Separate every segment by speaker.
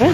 Speaker 1: 응?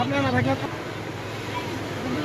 Speaker 2: আপনারা